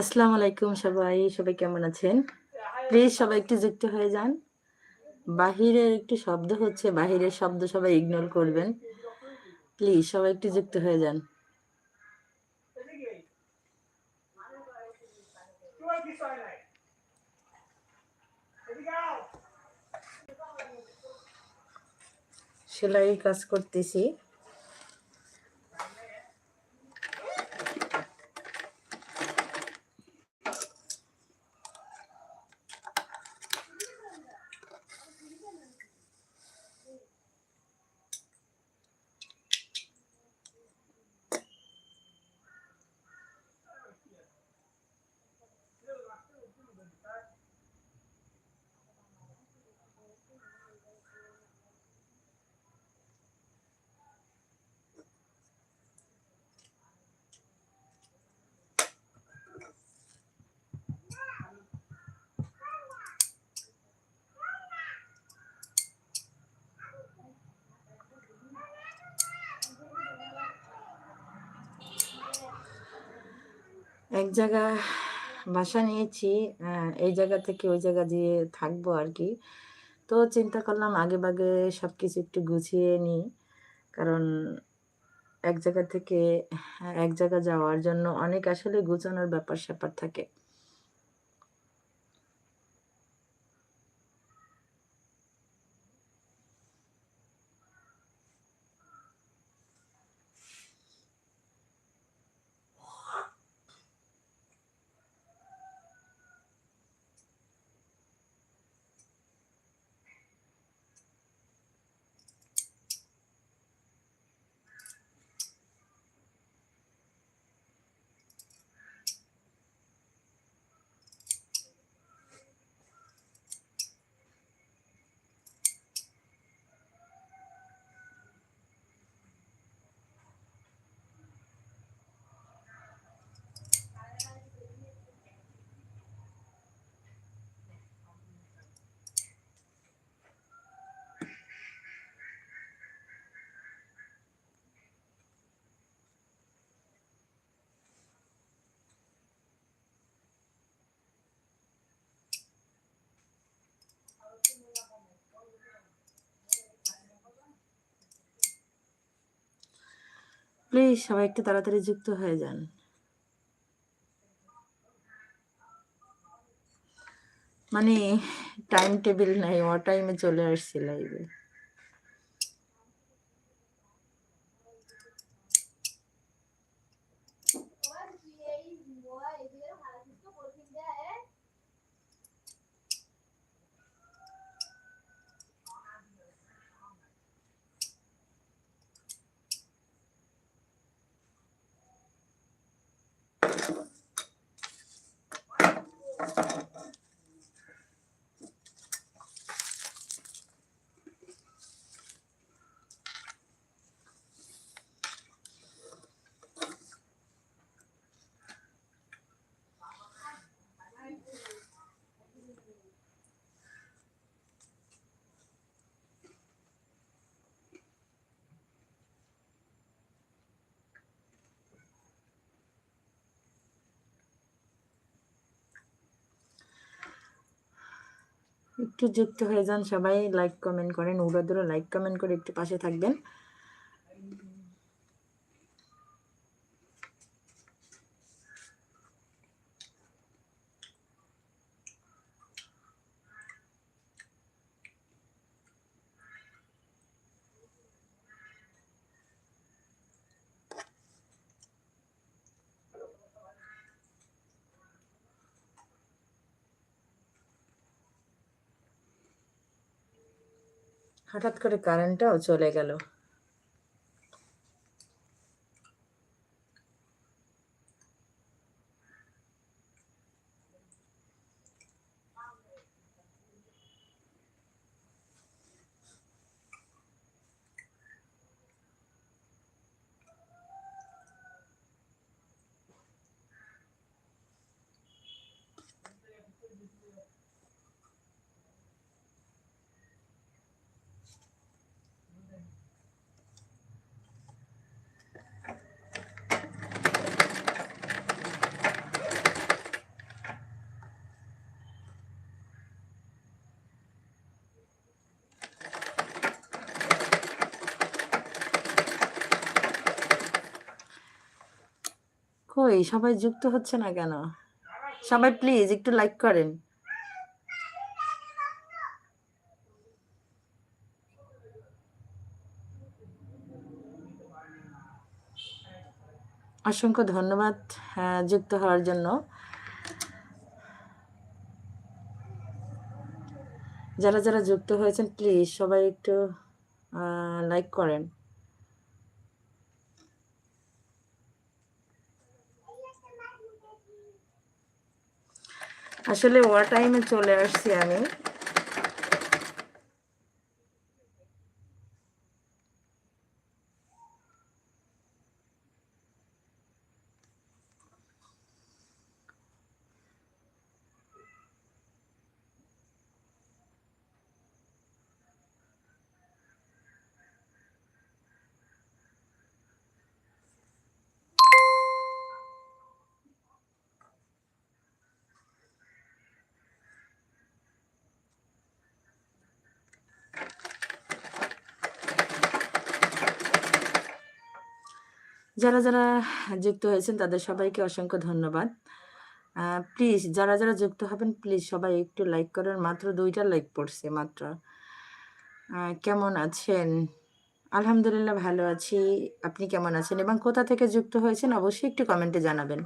আসসালামু আলাইকুম সবাই সবাই কেমন আছেন? প্লিজ সবাই একটু যুক্ত হয়ে যান। বাহিরের একটু শব্দ হচ্ছে, বাহিরের শব্দ সবাই ইগনোর করবেন। প্লিজ সবাই একটু যুক্ত হয়ে যান। সেলাই কাজ করতেছি। এক জায়গা বাসা নিয়েছি এই জায়গা থেকে ওই জায়গা দিয়ে থাকব আর কি। তো চিন্তা করলাম আগে বাগে সব কিছু একটু গুছিয়ে নিই, কারণ এক জায়গা থেকে এক জায়গা যাওয়ার জন্য অনেক আসলে গুছানোর ব্যাপার স্যাপার থাকে। প্লিজ সবাই একটু তাড়াতাড়ি যুক্ত হয়ে যান। মানে টাইম টেবিল নাই ও টাইমে চলে আসছি লাইভে একটু যুক্ত হয়ে যান সবাই লাইক কমেন্ট করেন। উড়াদুরা লাইক কমেন্ট করে একটু পাশে থাকবেন। হঠাৎ করে কারেন্টটাও চলে গেল। কই? সবাই যুক্ত হচ্ছে না কেন? সবাই প্লিজ একটু লাইক করেন। অসংখ্য ধন্যবাদ আহ, যুক্ত হওয়ার জন্য। যারা যারা যুক্ত হয়েছেন প্লিজ সবাই একটু লাইক করেন। আসলে ওয়ার টাইমে চলে আসছি আমি। যারা যারা যুক্ত হয়েছেন, তাদের সবাইকে অসংখ্য ধন্যবাদ। প্লিজ যারা যারা যুক্ত হবেন প্লিজ সবাই একটু লাইক করেন। মাত্র দুইটা লাইক পড়ছে, মাত্র। কেমন আছেন? আলহামদুলিল্লাহ ভালো আছি। আপনি কেমন আছেন এবং কোথা থেকে যুক্ত হয়েছেন, অবশ্যই একটু কমেন্টে জানাবেন।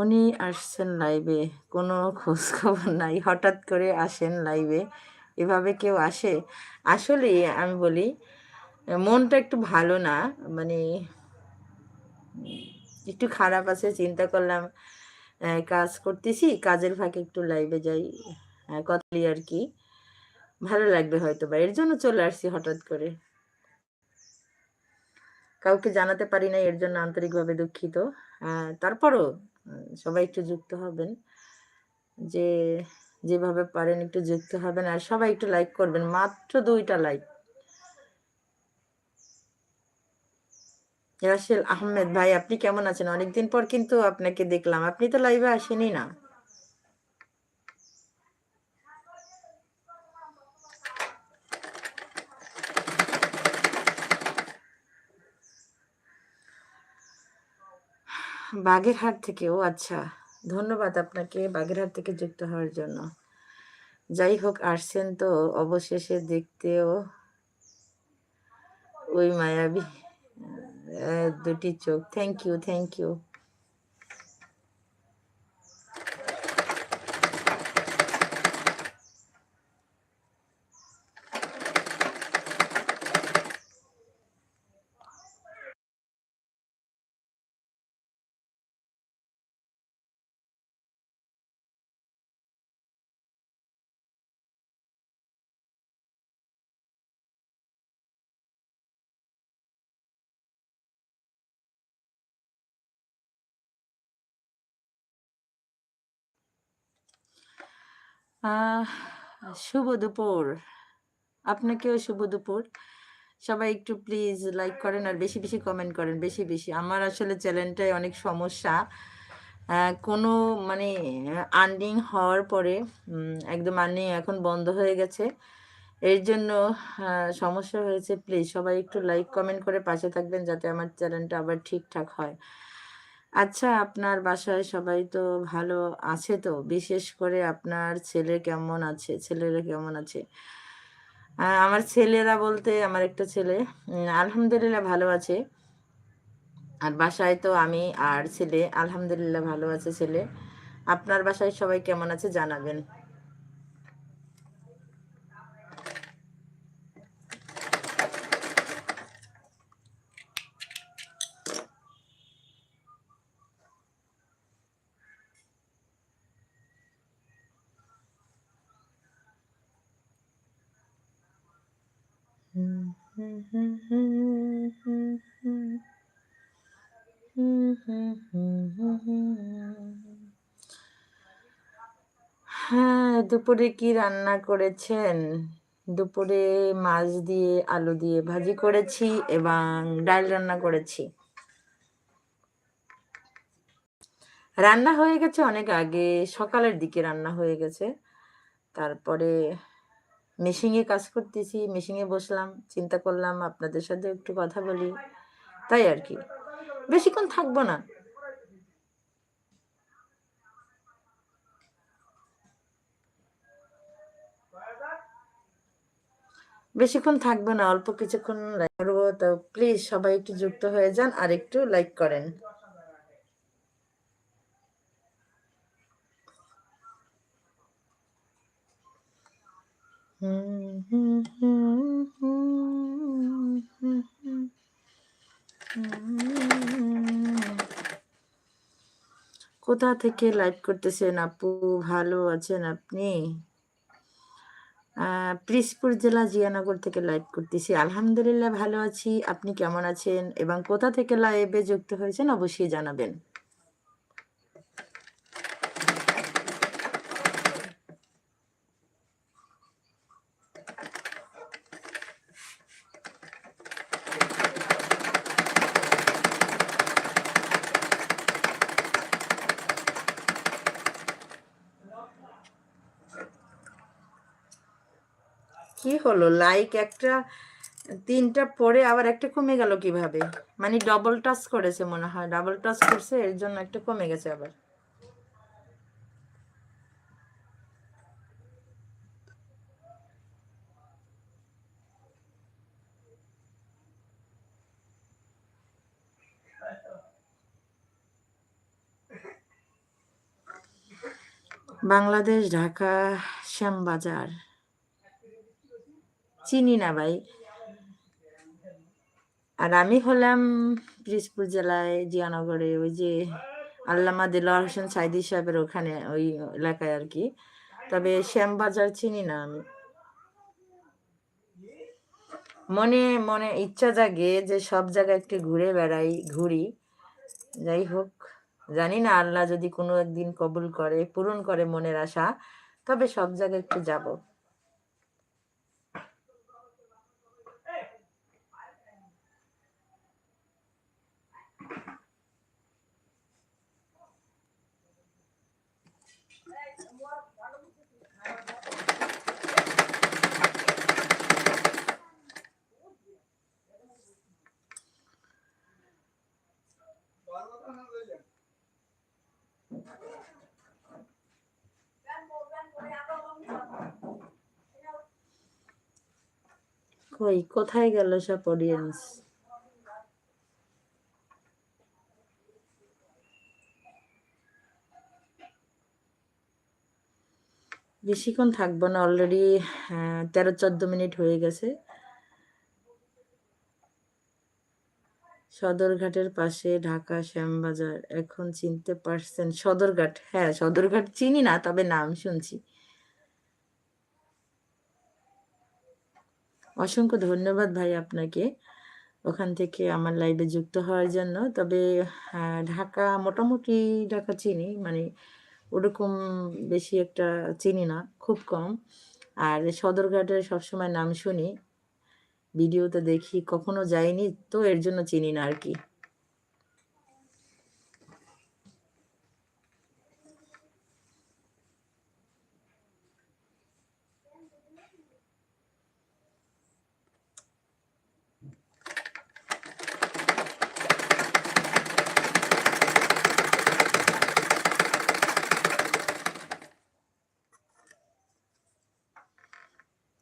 উনি আসছেন লাইভে কোনো খোঁজখবর নাই, হঠাৎ করে আসেন লাইভে এভাবে কেউ আসে? আসলে আমি বলি, মনটা একটু ভালো না মানে একটু খারাপ আছে, চিন্তা করলাম কাজ করতেছি, কাজের ফাঁকে একটু লাইভে যাই কথা আর কি। ভালো লাগবে হয়তো বা এর জন্য চলে আসছি হঠাৎ করে। কাউকে জানাতে পারি না এর জন্য আন্তরিকভাবে দুঃখিত। তারপরও সবাই একটু যুক্ত হবেন। যে যেভাবে পারেন একটু যুক্ত হবেন আর সবাই একটু লাইক করবেন, মাত্র দুইটা লাইক রাশেল আহমেদ, ভাই আপনি কেমন আছেন? অনেকদিন পর কিন্তু আপনাকে দেখলাম। আপনি তো লাইভে আসেনি না। বাগেরহাট থেকে ও আচ্ছা ধন্যবাদ আপনাকে বাগেরহাট থেকে যুক্ত হওয়ার জন্য। যাই হোক, আসছেন তো অবশেষে দেখতেও ওই মায়াবী দুটি চোখ। থ্যাংক ইউ থ্যাংক ইউ শুভ দুপুর। আপনাকেও শুভ দুপুর। সবাই একটু প্লিজ লাইক করেন আর বেশি বেশি কমেন্ট করেন, বেশি বেশি। আমার আসলে চ্যানেলটায় অনেক সমস্যা। কোনো মানে আর্নিং হওয়ার পরে একদম আর্নিং এখন বন্ধ হয়ে গেছে। এর জন্য সমস্যা হয়েছে। প্লিজ সবাই একটু লাইক কমেন্ট করে পাশে থাকবেন যাতে আমার চ্যানেলটা আবার ঠিকঠাক হয়। আচ্ছা আপনার বাসায় সবাই তো ভালো আছে তো? বিশেষ করে আপনার ছেলে কেমন আছে? ছেলেরা কেমন আছে? আমার ছেলেরা বলতে আমার একটা ছেলে আলহামদুলিল্লাহ ভালো আছে। আর বাসায় তো আমি আর ছেলে, আলহামদুলিল্লাহ ভালো আছে ছেলে। আপনার বাসায় সবাই কেমন আছে জানাবেন। হ্যাঁ দুপুরে কি রান্না করেছেন? দুপুরে মাছ দিয়ে, আলু দিয়ে ভাজি করেছি এবং ডাল রান্না করেছি। রান্না হয়ে গেছে অনেক আগে, সকালের দিকে রান্না হয়ে গেছে। তারপরে মেশিনে কাজ করতেছি মেশিনে বসলাম, চিন্তা করলাম, আপনাদের সাথে একটু কথা বলি। তাই আর কি। বেশিক্ষণ থাকব না। বেশিক্ষণ থাকবে না, অল্প কিছুক্ষণ লাইক করব। তো প্লিজ সবাই একটু যুক্ত হয়ে যান, আর একটু লাইক করেন। কোথা থেকে লাইভ করতেছেন আপু? ভালো আছেন আপনি? প্রিসপুর জেলা জিয়ানগর থেকে লাইভ করতেছি। আলহামদুলিল্লাহ ভালো আছি। আপনি কেমন আছেন? এবং কোথা থেকে লাইভে যুক্ত হয়েছেন অবশ্যই জানাবেন। হলো? লাইক একটা, তিনটা পরে আবার একটা কমে গেল কীভাবে? মানে ডবল টাচ করেছে মনে হয়। ডাবল টাচ করছে, এর জন্য একটা কমে গেছে আবার। বাংলাদেশ ঢাকা শ্যামবাজার চিনি না ভাই। আর আমি হলাম পিরিজপুর জেলায় জিয়ানগরে, ওই যে আল্লামা দিলার হোসেন সাইদি সাহেবের ওখানে, ওই এলাকায় আর কি। তবে শ্যামবাজার চিনি না আমি। মনে মনে ইচ্ছা জাগে যে সব জায়গায় একটু ঘুরে বেড়াই, ঘুরি। যাই হোক, জানি না আল্লাহ যদি কোনো একদিন কবুল করে, পূরণ করে মনের আশা, তবে সব জায়গায় একটু যাব। কোথায় গেল সব অডিয়েন্স বেশিক্ষণ থাকব না অলরেডি তেরো, চোদ্দ মিনিট হয়ে গেছে। সদরঘাটের পাশে ঢাকা শ্যামবাজার, এখন চিনতে পারছেন, সদরঘাট হ্যাঁ সদরঘাট চিনি না, তবে নাম শুনছি। অসংখ্য ধন্যবাদ ভাই আপনাকে, ওখান থেকে আমার লাইভে যুক্ত হওয়ার জন্য। তবে ঢাকা, মোটামুটি ঢাকা চিনি মানে ওরকম বেশি একটা চিনি না, খুব কম। আর সদরঘাটের সবসময় নাম শুনি, ভিডিওতে দেখি, কখনো যাইনি, তো এর জন্য চিনি না আর কি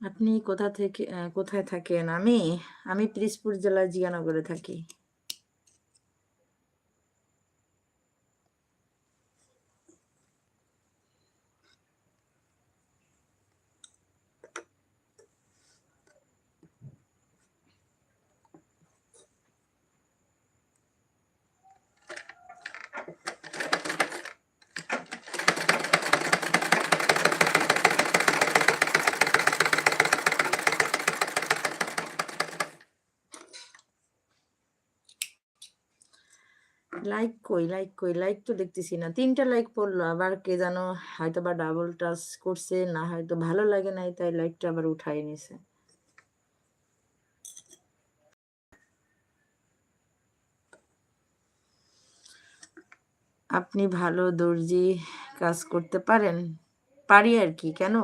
আপনি কোথা থেকে কোথায় থাকেন? আমি আমি পিরিজপুর জেলার জিয়ানগরে থাকি। লাইক কই লাইক কই লাইক তো দেখতেছি না। তিনটা লাইক পড়ল, আবার কে জানো হয়তো বা ডাবল টাচ করছে, না হয়তো ভালো লাগে নাই, তাই লাইকটা আবার উঠাই নিছে। আপনি ভালো দর্জি কাজ করতে পারেন? পারি আর কি, কেন?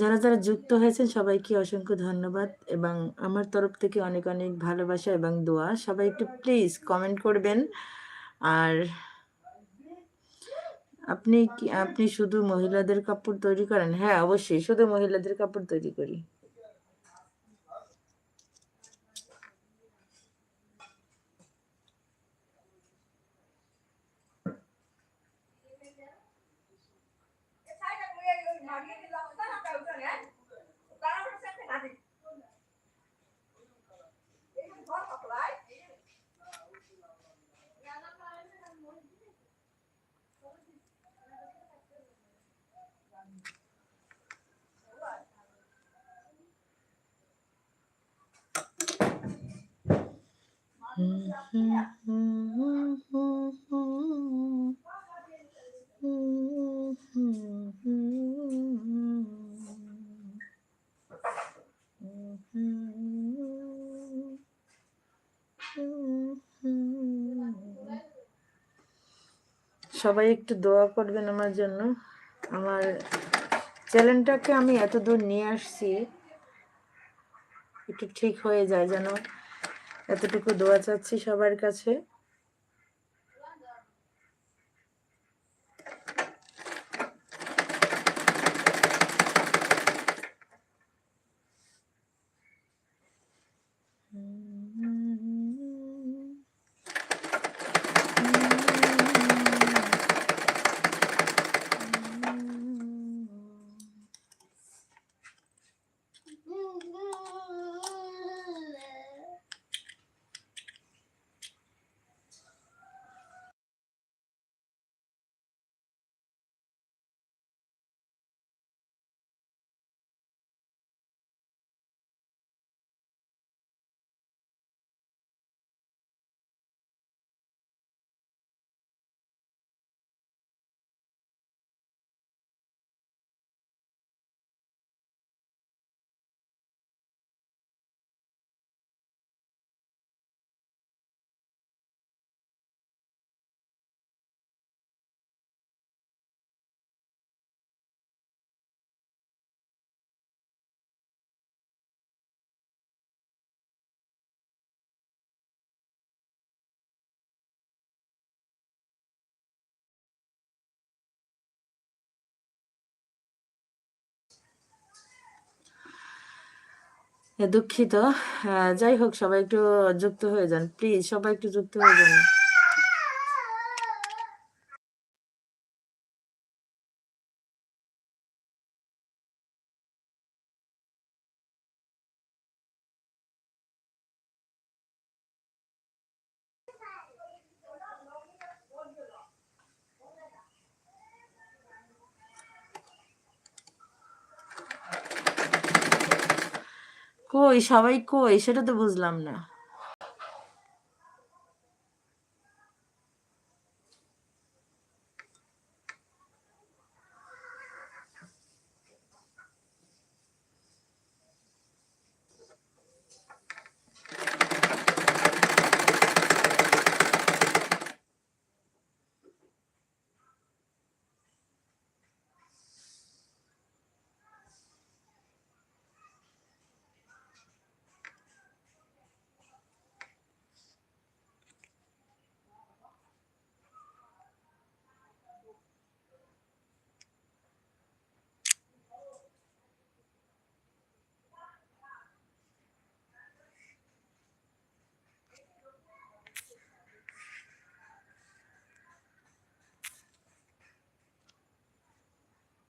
যারা যারা যুক্ত হয়েছেন, সবাইকে অসংখ্য ধন্যবাদ এবং আমার তরফ থেকে অনেক অনেক ভালোবাসা এবং দোয়া। সবাই একটু প্লিজ কমেন্ট করবেন। আর আপনি কি, আপনি শুধু মহিলাদের কাপড় তৈরি করেন? হ্যাঁ অবশ্যই, শুধু মহিলাদের কাপড় তৈরি করি। সবাই একটু দোয়া করবেন আমার জন্য। আমার চ্যানেলটাকে আমি এত দূর নিয়ে আসছি, একটু ঠিক হয়ে যায় যেন এতটুকু দোয়া চাচ্ছি সবার কাছে। দুঃখিত। যাই হোক সবাই একটু যুক্ত হয়ে যান। প্লিজ সবাই একটু যুক্ত হয়ে যান। কই? সবাই কই? সেটা তো বুঝলাম না।